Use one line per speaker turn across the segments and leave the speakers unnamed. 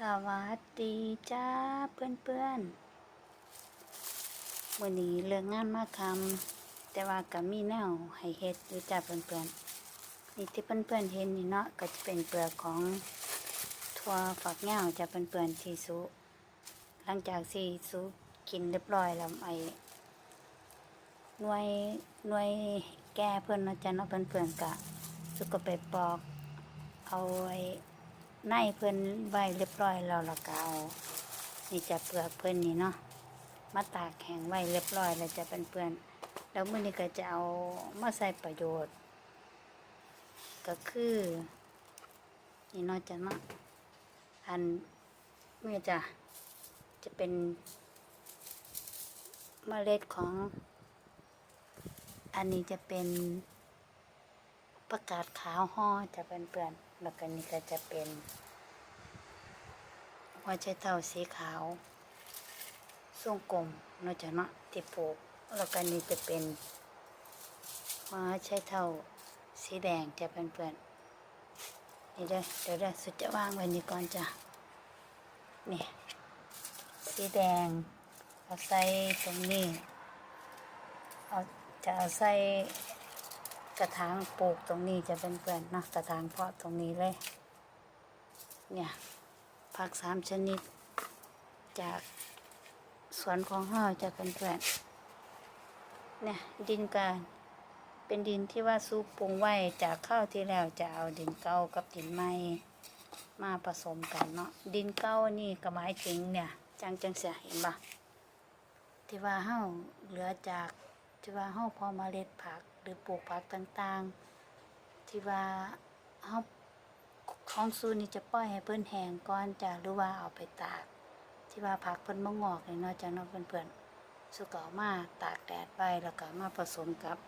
สวัสดีจ้าเพื่อนเพื่อนวันนี้เลิกงานมาคำแต่ว่าก็มีแนวให้เฮ็ดอยู่จ้าเพื่อนเพื่อนนี่ที่เพื่อนเพื่อนเห็นนี่เนาะก็จะเป็นเปลือกของถั่วฝักยาวจ้าเพื่อนเพื่อนที่สุหลังจากที่สุกินเรียบร้อยแล้วไอ้หน่วยหน่วยแก้เพื่อนนาะจ้าเนาะเพื่อนเพื่อนกะสุก็ไปปอกเอาไอ้ ในเพิ่นใบเรียบร้อยแล้วละก็เอานี่จะเปลือกเพิ่นนี่เนาะมาตากแข็งไว้เรียบร้อยแล้วจะเป็นเปื้อนแล้วมื้อนี้ก็จะเอามาใส่ประโยชน์ ก็คือนี่เนาะจะเนะอันเมื่อจะจะเป็นเมล็ดของ อันนี้จะเป็นประกาศขาวห่อจะเป็นเปื่อน แล้วก็นี่ก็จะเป็นหัวใจเท่าสีขาวทรงกลมเนาะจ้ะเนาะที่ปลูกแล้วก็นี่จะเป็นหัวใจเท่าสีแดงจะเป็นเปื่อนๆนี่เด้อเดี๋ยวเด้อสุดจะวางไว้นี่ก่อนจ้ะนี่สีแดงเอาใส่ตรงนี้เอาจะเอาใส่ กระถางปลูกตรงนี้จะเป็นเพื่อนนะกระถางเพาะตรงนี้เลย เนี่ยผักสามชนิด จากสวนของเฮาจะเป็นเพื่อนเนี่ยดินการเป็นดินที่ว่าสู้ปรุงไว้จากข้าวที่แล้วจะเอาดินเก่ากับดินใหม่มาผสมกันเนาะดินเก่านี่ก็หมายถึงเนี่ย จังจังเสียเห็นปะที่ว่าเฮาเหลือจาก ที่ว่าเฮาพอมาเล็ดผักหรือปลูกผักต่างๆ ที่ว่าเฮาของซูนี่จะปล่อยให้เพิ่นแห้งก่อนจ้ะหรือว่าเอาไปตาก ที่ว่าผักเพิ่นบ่งอกเลยเนาะจ้ะเนาะเพื่อนๆสุก็เอามาตากแดดไว้แล้วก็มาผสมกับ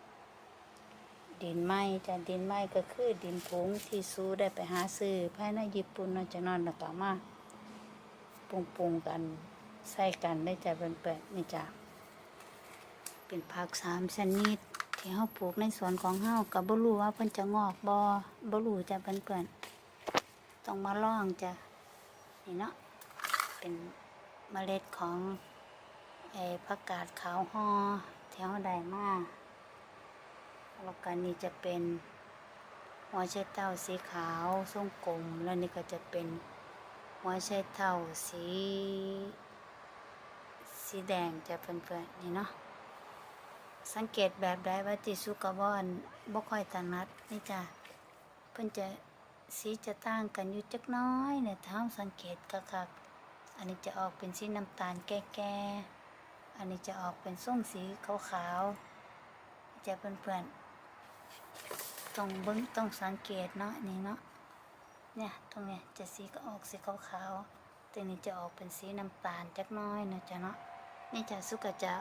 ดินไม้จ้ะดินไม้ก็คือดินผงที่ซูได้ไปหาซื้อภายในญี่ปุ่นเนาะจ้ะเนาะแล้วก็เอามาปรุงๆกันใส่กันได้จ้ะเพื่อนๆนี่จ้ะ เป็นผักสามชนิด ที่เฮาปลูกในสวนของเฮาก็บ่รู้ว่าเพิ่นจะงอกบ่บ่รู้จ้ะเพิ่อนๆต้องมาลองจ้ะนี่เนาะเป็นเมล็ดของไอ้ผักกาดขาวห่อที่เฮาได้มาแล้วก็นี่จะเป็นหัวไชเต้าสีขาวทรงกลม แล้วนี่ก็จะเป็นหัวไชเต้าสี สีแดงจะเพื่อนๆนี่เนาะ สังเกตแบบใดว่าติสุกะบอนบ่ค่อยถนัดนี่จ้ะเพิ่นจะสีจะต่างกันอยู่จักน้อยเนี่ยถ้าเราสังเกตคักอันนี้จะออกเป็นสีน้ำตาลแก่ๆอันนี้จะออกเป็นส้มสีขาวๆจะเพื่อนๆต้องเบิ่งต้องสังเกตเนาะนี่เนาะเนี่ยตรงเนี้ยจะสีก็ออกสีขาวๆตัวนี้จะออกเป็นสีน้ำตาลจักน้อยนะจ๊ะเนาะนี่จะสุกะจะ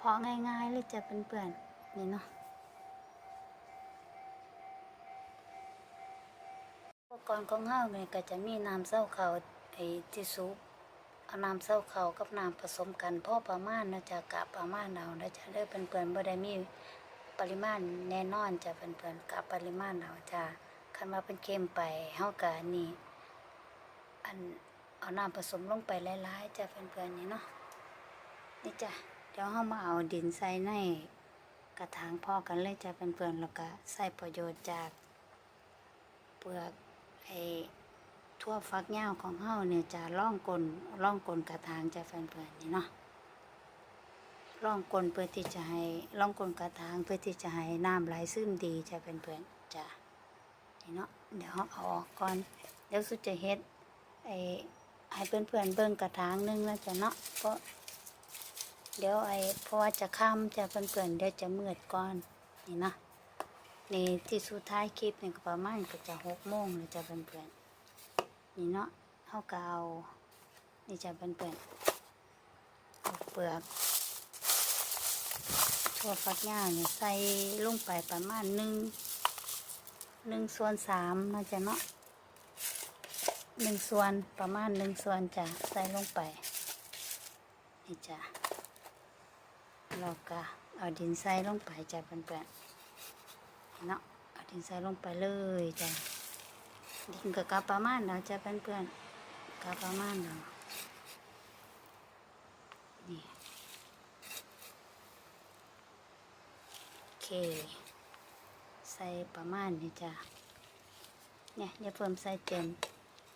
พอง่ายๆเลยจะเป็นเปื่อนนี่เนาะอุปกรณ์ของเฮาเนี่ยก็จะมีน้ำเส้าเขาไอ้ที่ซุปเอาน้ำเส้าเขากับน้ำผสมกันพอประมาณเนาะจะกะประมาณเอาแล้วจะได้เป็นเปื่อนบ่ได้มีปริมาณแน่นอนจะเป็นเปื่อนกะปริมาณเอาจะคันว่าเป็นเค็มไปเฮาก็อันนี้อันเอาน้ำผสมลงไปหลายๆจะเป็นเปื่อนนี่เนาะนี่จ้ะ ดี๋ยวเรามาเอาดินใส่ในกระถางพ่อกันเลยจะเป็นเปลือนแล้วก็ใส่ประโยชน์จาก เปลือกไอ้ทั่วฟักยาวของเฮาเนี่ยจะล่องกลนล่องกลนกระถางจะเป็นเปลือนนี่เนาะล่องกลนเพื่อที่จะให้ล่องกลนกระถางเพื่อที่จะให้น้ำไหลซึมดีจะเป็นเปลือนจะนี่เนาะเดี๋ยวเราเอาออกก่อนเดี๋ยวสุดจะเฮ็ดไอ้ให้เพื่อนๆเบิ่งกระถางนึงแล้วจะเนาะเพราะ เดี๋ยวไอ้เพราะว่าจะค่ำจะเปื่อนๆเดี๋ยวจะมืดก่อนนี่นะในที่สุดท้ายคลิปนี่ก็ประมาณก็จะหกโมงเลยจะเปื่อนๆนี่เนาะเขาก็เอานี่จะเปื่อนๆเอาเปลือกทั่วฟักย่างนี่ใส่ลงไปประมาณหนึ่งหนึ่งส่วนสามเนาะจะเนาะหนึ่งส่วนประมาณหนึ่งส่วนจะใส่ลงไปนี่จ้ะ เราก็เอาดินใส่ลงไปจ้ะเพื่อนๆเนาะเอาดินใส่ลงไปเลยจ้ะดินก็กะประมาณเราจะเพื่อนๆกะประมาณนั้นนี่โอเค ใส่ประมาณนี้จ้ะเนี่ยอย่าเพิ่มใส่เต็ม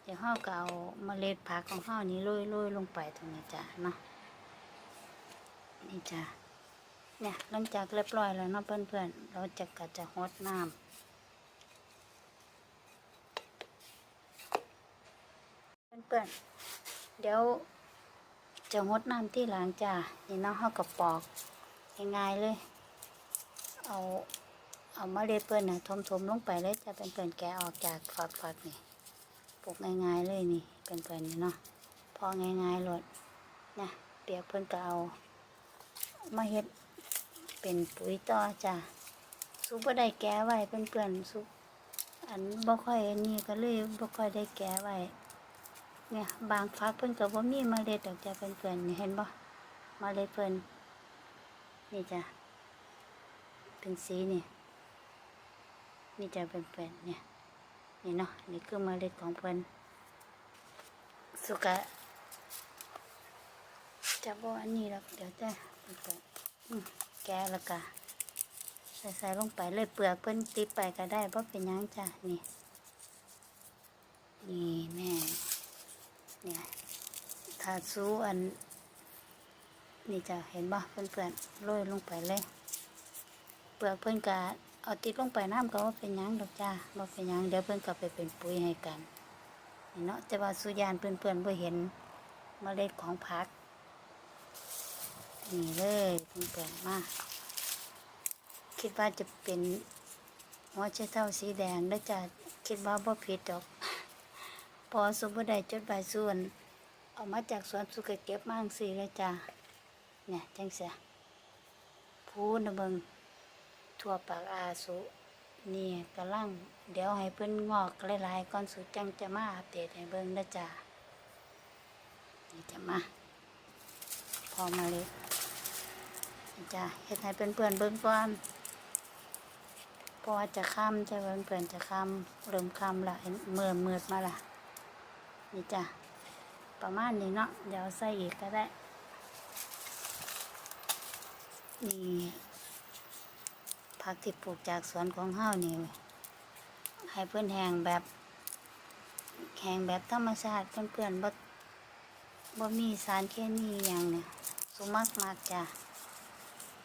เดี๋ยวเฮาก็เอาเมล็ดผักของเฮานี้โรยๆลงไปตรงนี้จ้ะเนาะนี่จ้ะ เนี่ยหลังจากเรียบร้อยแล้วเนาะเพื่อนๆ เราจะก็จะหดน้ำเพื่อนๆ เดี๋ยวจะงดน้ำที่หลังจ้านี่เน้องเขากับปอกง่ายๆเลย เอาเอามาเล็ดเปื้อนนะทมๆลงไปเลยจะเป็นเปื่อนแกออกจากฝักๆนี่ปลูกง่ายๆเลยนี่เป็นเปื่อนนี่เนาะพอง่ายๆเลยนะเปียกเพื่อนก็เอามาเฮ็ด เป็นปุ๋ยต่อจ้าซุปบ่ได้แกะไว้เพื่อนๆซุปอันบ่ค่อยอันนี้ก็เลยบ่ค่อยได้แกะไว้เนี่ยบางฟักเพิ่นก็บ่มีเมล็ดดอกจ้ะเพิ่นๆเห็นบ่เมล็ดเพิ่นนี่จ้ะเป็นสีนี่นี่จะเป็นเพิ่นเนี่ยนี่เนาะนี่คือเมล็ดของเพิ่นสุกะจะบ่อันนี้หรอกเดี๋ยวจะเพิ่นๆอืม แกะแล้วก็ใส่ใส่ลงไปเลยเปลือกเพิ่นติดไปก็ได้บ่เป็นยังจ้ะนี่ นี่แม่เนี่ยถ้าซูอัน นี่จะเห็นบ่เพื่อนๆโรยลงไปเลย เปลือกเพื่อนกะเอาติดลงไปน้ำก็ว่าเป็นยังดอกจ้าบ่เป็นยังเดี๋ยวเพื่อนก็ไปเป็นปุ๋ยให้กันเนาะแต่ว่าสุยานเพื่อนๆบ่อเห็นเมล็ดของผัก นี่เลยเพื่อนๆมาคิดว่าจะเป็นหัวไชเท้าสีแดงแล้วจะคิดว่าบ่ผิดดอก พอสุบได้จดใบส่วน เอามาจากสวนสุกเก็บมาจั่งสีเลยจ้าเนี่ยจังเสียพูนะเบิงทั่วปากอาสุนี่กำลังเดี๋ยวให้เพิ่นงอกหลายๆก่อนสุดจังจะมาอัปเดตให้เบิ่งนะจ้านี่จะมา พอมาเลย จ้าเฮ็ดให้เพื่อนๆเบิ่งก่อนเพราะว่าจะค่ำจะเพื่อนๆจะค่ำเริ่มค่ำละเห็นเมื่อมืดมาละนี่จ้ะประมาณนี้เนาะเดี๋ยวใส่อีกก็ได้ นี่ผักที่ปลูกจากสวนของเฮานี่ให้เพื่อนแหงแบบแหงแบบธรรมชาติเพื่อนๆบ่บ่มีสารเคมีอย่างเนี่ยสุมักมากจ้ะ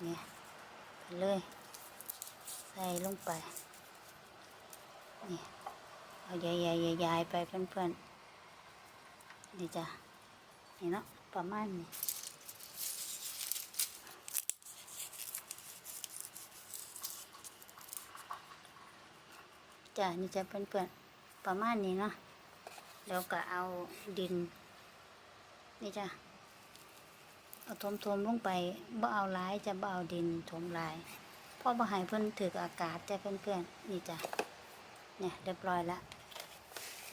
นี่ยไปเลย ใส่ลงไป นี่ เอาใหญ่ๆๆๆไปเพื่อนๆนี่จ้ะนี่เนาะประมาณนี้จ้ะนี่จะเพื่อนๆประมาณนี้เนาะแล้วก็เอาดิน นี่จ้ะ เอาถมๆลงไปบ่เอาหลายจะบ่เอาดินถมหลายเพราะบ่ให้เพิ่นถืออากาศจะเพื่อนๆนี่จ้ะเนี่ยเรียบร้อยละ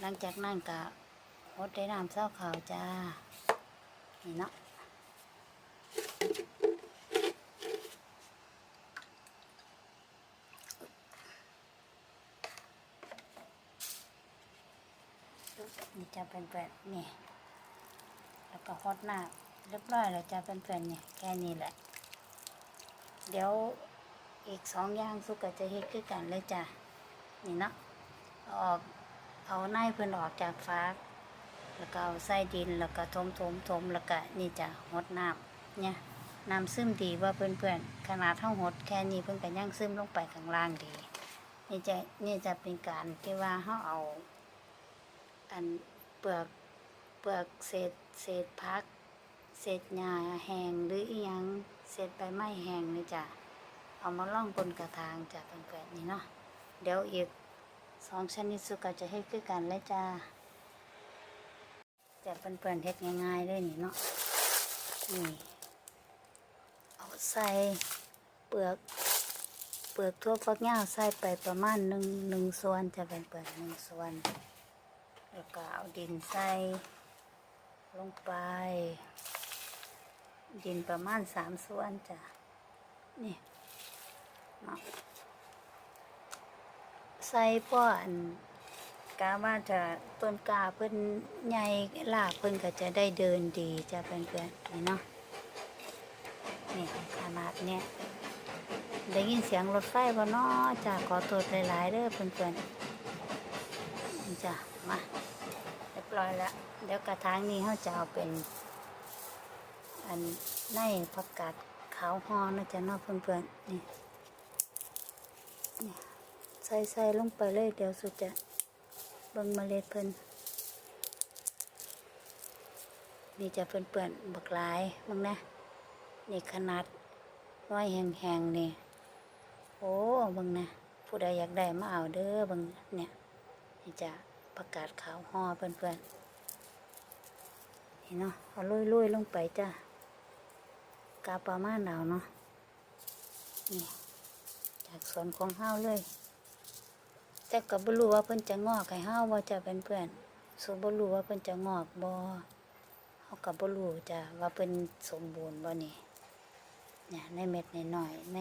หลังจากนั้นก็หดได้น้ำเศร้าขาวจ้านี่เนาะนี่จะเป็นแบบนี่แล้วก็ฮดน้ำ เรียบร้อยแล้วจะเป็นแบบนี่ยแค่นี้แหละ เดี๋ยวอีกสองอย่างสุกก็จะเฮ็ดคือกันเลยจ้ะนี่เนาะออกเอาไนเพิ่อนออกจากฟากแล้วก็เอาใส่ดินแล้วก็ทมทมทมแล้วก็นี่จ้ะหดน้ำเนี่ยน้ำซึมดีว่าเพื่อนๆขนาดเท่าหดแค่นี้เพิ่อนก็ยังซึมลงไปข้างล่างดี นี่จะนี่จะเป็นการที่ว่าเขาเอา อันเปลือกเปลือกเศษเศษพัก เศษหญ้าแห้งหรืออีหยังเศษใบไม้แห้งนี่จ้ะเอามาล่องบนกระถางจ้ะเพื่อนๆนี่เนาะเดี๋ยวอีกสองชนิดสุกก็จะเฮ็ดคือกันเลยจ้าจะเปื่อนๆเฮ็ดง่ายๆเลยนี่เนาะนี่เอาใส่เปลือกเปลือกทั่วฟักยาวใส่ไปประมาณหนึ่งหนึ่งส่วนจะเป็นเปลือกหนึ่งส่วน แล้วก็เอาดินใส่ลงไป ดินประมาณสามส่วนจ้ะ นี่เนาะใส่ป้อนกาว่าจะต้นกาเพิ่นใหญ่ลากเพิ่นก็จะได้เดินดีจะเพื่อนๆนี่เนาะนี่ขนาดเนี้ยได้ยินเสียงรถไฟบ่เนาะจ้ะขอโทษหลายๆเด้อเพื่อนๆจ้ะมาเรียบร้อยแล้วเดี๋ยวกระถางนี้เขาจะเอาเป็น อันในผักกาดขาวฮอนะจ๊ะเนาะเพื่อนๆนี่นี่ใส่ใส่ลงไปเลยเดี๋ยวสุดจะเบิ่งเมล็ดเพิ่นนี่จะเพื่อนเปื่อนๆบักหลายมึงนะนี่ขนาดน้อยแห้งๆนี่โอ้บิ่งนะผู้ใดอยากได้มาเอาเด้อบิ่งเนี่ยนี่จะประกาศขาวห่อเพื่อนๆเห็นเนาะเอาลุยๆลงไปจ้ะ กาประมาณเอาเนาะนี่จากสวนของเฮาเลย แต่ก็บ่รู้ว่าเพิ่นจะงอกให้เฮาบ่จะเป็นเพื่อนสูบ่รู้ว่าเพิ่นจะงอกบ่เฮาก็บ่รู้จ้ะว่าเพิ่นสมบูรณ์บ่นี่เนี่ยในเม็ดน้อยๆใน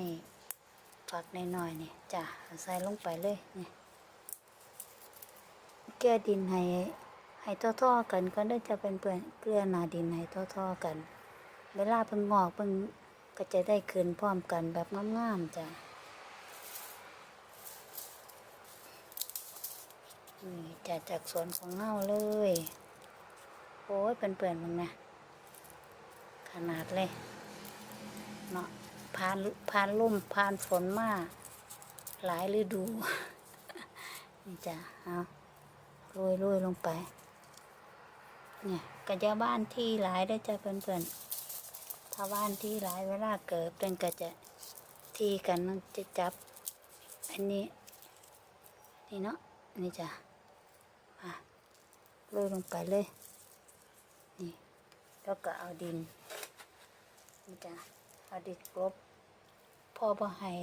ฝักน้อยๆนี่จ้ะใส่ลงไปเลยนี่แก้ดินให้ให้ท่อๆกันก็ได้จะเป็นเพื่อนเกลือหน้าดินให้ท่อๆกัน เวลาเพิ่งงอกเพิ่งก็จะได้คืนพร้อมกันแบบงามๆจ้ะนี่จะจากสวนของเงาเลย โอ้ยเปื่อนๆมึงนะ ขนาดเลย เนาะผ่านผ่านลุ่มผ่านฝนมาหลายฤดู นี่จ้ะเอาโรยโรยๆลงไป เนี่ยกระยาบ้านที่หลายได้จ้ะเพื่อนๆ ถ้าว่านที่หลายเวลาเกิดเป็นก็จะทีกันจะจับ อันนี้นี่เนาะนี่จ้ะมาโรยลงไปเลย นี่ แล้วก็เอาดินนี่จ้ะเอาดินกลบพอบ่ให้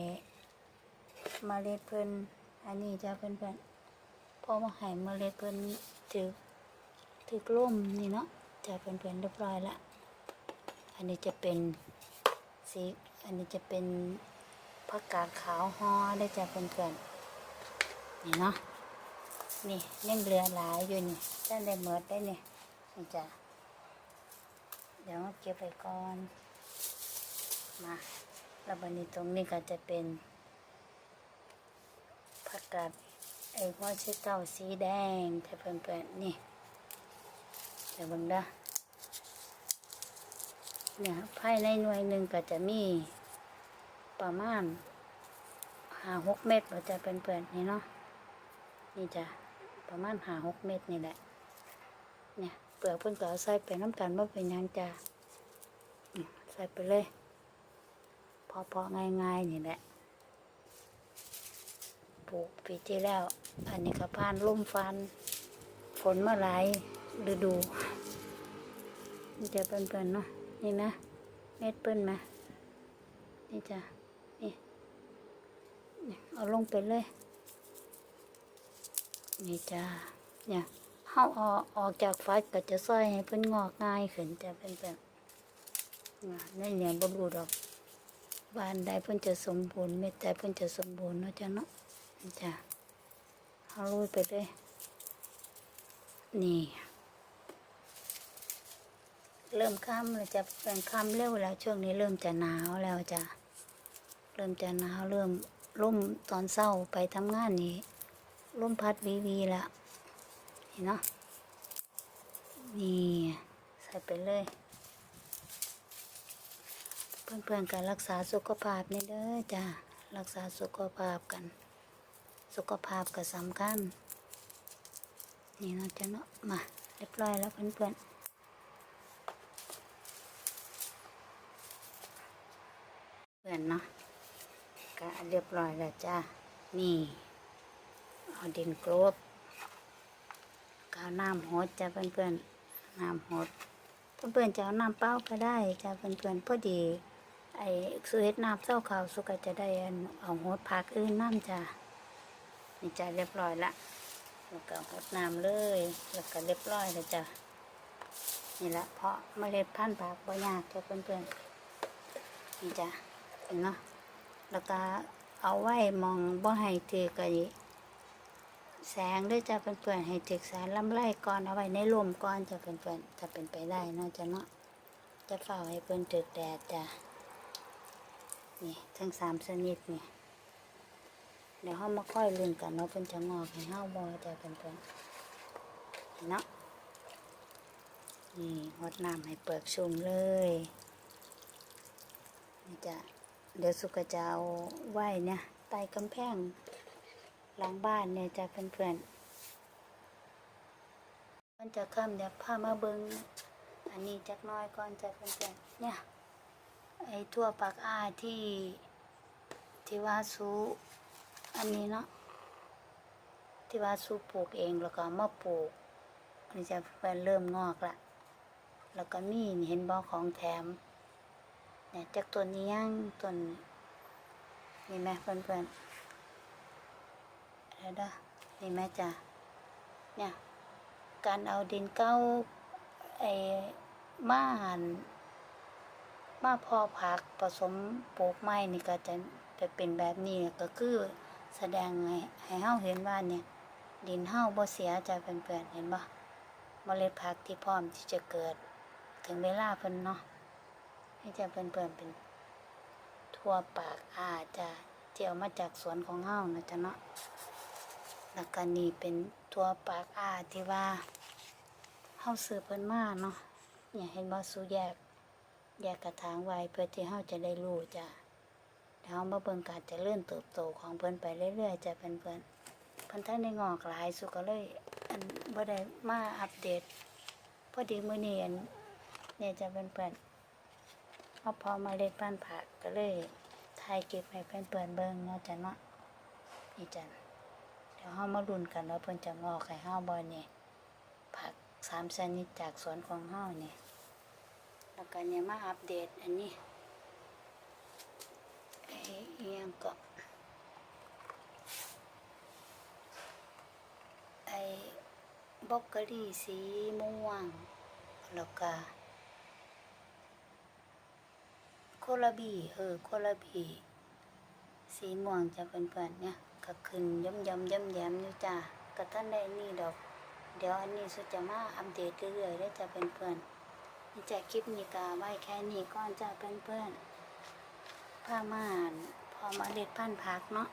เมล็ดเพิ่นอันนี้จ้ะเพื่อนๆพอบ่ให้เมล็ดเพิ่นถือถือล่มนี่เนาะจะเพื่อนเรียบร้อยละ อันนี้จะเป็นสีอันนี้จะเป็นผักกาดขาวห่อได้จากเพื่อนๆนี่เนาะนี่ยังเหลือหลายอยู่นี่ท่านได้เมิดได้นี่นี่จ้ะเดี๋ยวเก็บไปก่อนมาแล้วบันนี้ตรงนี้ก็จะเป็นผักกาดไอ้หัวเชื้อเต้าสีแดงแต่เพื่อนๆนี่เดี๋ยวเบิ่งด้อ เนี่ยภายในหน่วยหนึ่งก็จะมีประมาณหาหกเม็ดเราจะเป็นเปื่อนนี่เนาะนี่จะประมาณหาหกเม็ดนี่แหละ เนี่ยเปลือกเพิ่นก็เอาใส่ไปน้ำกันว่าเป็นยังจะใส่ไปเลย พอๆง่ายๆนี่แหละปลูกปีที่แล้ว อันนี้ก็ผ่านลุ่มฟัน ฝนมาหลายฤดู จะเป็นเปื่อนๆเนาะ นี่นะเม็ดเปิ้ลมานี่จ้ะนี่เอาลงไปเลย นี่จ้ะเนี่ยเข้าเอาออกจากฟัดก็จะซอยให้เพิ่นงอกง่ายขึ้นจะเป็นแบบในเนี่ยบรูดอกบานใดเพิ่นจะสมบูรณ์เม็ดใดเพิ่นจะสมบูรณ์เนาะจ้ะเนาะนี่จ้ะเอาลุยไปเลยนี่ เริ่มค่ำแล้วจะเป็นค่ำเร็วแล้ว ช่วงนี้เริ่มจะหนาวแล้วจ้ะเริ่มจะหนาวเริ่มร่มตอนเศร้าไปทำงานนี่ร่มพัดวีวีแล้วเห็นเนาะนี่ใส่ไปเลย เพื่อนๆกันรักษาสุขภาพนี่เด้อจ้ะรักษาสุขภาพกัน สุขภาพก็สำคัญนี่เนาะจ้ะเนาะมาเรียบร้อยแล้วเพื่อนๆ เพื่อนเนาะก็เรียบร้อยแล้วจ้านี่เอาดินกรบกเอาน้ำหดจ้าเพื่อนเพื่อนๆน้ำหดเพื่อนเพื่อนๆจะเอาน้ำเปล่าก็ได้จ้าเพื่อนเพื่อนๆพอดีไอ้สุเฮ็ดน้ำเศร้าขาวสุก็จะได้เอาหดผักอื่นน้ำจ้านี่จ้าเรียบร้อยละแล้วก็หดน้ำเลย แล้วก็เรียบร้อยแล้วจ้านี่ละเพราะเมล็ดพันธุ์ผักบ่ยากจ้าเพื่อนเพื่อนๆนี่จ้า เนาะแล้วก็เอาไว้มองบ่ให้ถือกับแสงด้วยจะเป็นเปื่อนให้ถึกแสงลำไรก่อนเอาไว้ในลมก่อนจะเป็นเปื่อนๆถ้าเป็นไปได้เนาะจะเนาะจะเฝ้าให้เพิ่นถึกแดดจ้ะนี่ทั้งสามชนิดนี่เดี๋ยวเฮามาค่อยลุ้นกันเนาะเพิ่นจะงอกให้เฮาบ่จะเป็นเปื่อนเนาะนี่งดน้ำให้เปลือกชุ่มเลยนี่จ้ะ เดี๋ยวสุกจะเอาไหว้เนี่ยใต้กำแพงหลังบ้านเนี่ยจะเพื่อนๆมันจะค่ำเดี๋ยวพามาเบิงอันนี้จักน้อยก่อนจะเพื่อนๆเนี่ยไอ้ทั่วปากอ้าที่ที่ว่าสูอันนี้เนาะที่ว่าสูปลูกเองแล้วก็เอามาปลูกอันนี้จะเพื่อนเริ่มงอกละแล้วก็มีเห็นบ่อของแถม เนี่ยจากต้นนี้ยังต้นนี่ไหมเพื่อนๆเดี๋ยวด้อนี่แม่จ้ะเนี่ยการเอาดินเก้าไอ้มาหันมาพอผักผสมปลูกไม้นี่ก็จะจะเป็นแบบนี้ก็คือแสดงให้ให้เฮาเห็นว่าเนี่ย ดินเฮาบ่เสียจะเป็นเปลี่ยนเห็นบ่เมล็ดผักที่พร้อมที่จะเกิด ถึงเวลาเพิ่นเนาะ ให้จะเป็นเปลี่ยนเป็นทั่วปากอาจะเจียวมาจากสวนของเฮานะจ๊ะเนาะแล้วก็นี่เป็นตัวปากอาที่ว่าเฮาซื้อเพิ่นมาเนาะเนี่ยเห็นบ่สูแยกแยกกระถางไว้เพื่อที่เฮาจะได้รู้จ้ะเดี๋ยวเฮามาเบิ่งการจะเจริญเติบโตของเพิ่นไปเรื่อยๆจ้ะเพิ่นเพิ่นเพิ่นท่านได้งอกหลายสุก็เลยอันบ่ได้มาอัปเดตพอดีมื้อนี้อันเนี่ยจะเพิ่อน พิ่นเฮาพอมาเล็ดพันผักก็เลยถ่ายเก็บให้เพิ่นเพิ่นเบิ่งเนาะจ้ะเนาะนี่จ้ะเดี๋ยวเฮามาลุ้นกันว่าเพิ่นจะงอกให้าบ่เนี่ยผักสามชนิดจากสวนของเฮาเนี่ยแล้วก็เนี่ยมาอัปเดตอันนี้ไอ้เอียงก็ไอ้บล็อกเกอรี่สีม่วงแล้วก็โค ลาบีเออโคลาบีสีม่วงจะเป็นเพื่อนเนี่ยก็ขึ้นย่ำย่ำย่ำแย้มอยู่จ้าก็ท่านได้นี่ดอก เดี๋ยวอันนี้สุดจะมาอัปเดตเรื่อยๆได้จะเป็นเพื่อนนี่จะคลิปนี้ก็ไว้แค่นี้ก่อนจะเป็นเพื่อนผ้าม่านพอมาเล็ดพันธุ์พักเนาะ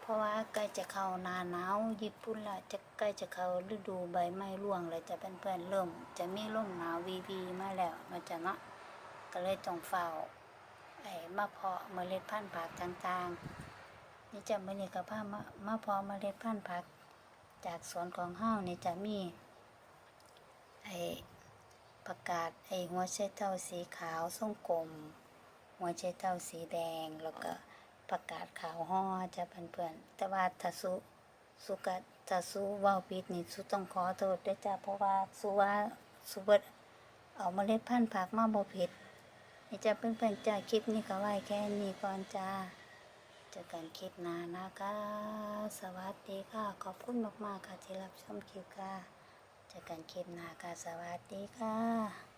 เพราะว่าใกล้จะเข้านาหนาวญี่ปุ่นละจะใกล้จะเข้าฤดูใบไม้ร่วงแล้วจะเป็นเพื่อนเริ่ม จะมีลมหนาววีวีมาแล้วมันจะเนาะก็เลยต้องเฝ้า ไอ้มาเพาะเมล็ดพันธุ์ผักต่างๆ นี่จะมือนี้กับผ้ามามาเพาะเมล็ดพันธุ์ผัก จากสวนของเฮานี่จะมีไอ้ประกาศไอ้หัวไชเท้าสีขาวส้มกลม หัวไชเท้าสีแดงแล้วก็ประกาศขาวห่อจะเพื่อนๆแต่ว่าถ้าสุสุกะถ้าสุว่าผิดนี่สุต้องขอโทษด้วยจ้ะเพราะว่าสุว่าสุเบิดเอาเมล็ดพันธุ์ผักมาบ่ผิด นี่จะเพื่อนๆจ้าคลิปนี้ก็ไว้แค่นี้ก่อนจ้าเจอกันคลิปหน้านะคะ สวัสดีค่ะ ขอบคุณมากๆค่ะที่รับชมคลิปค่ะเจอกันคลิปหน้าค่ะ สวัสดีค่ะ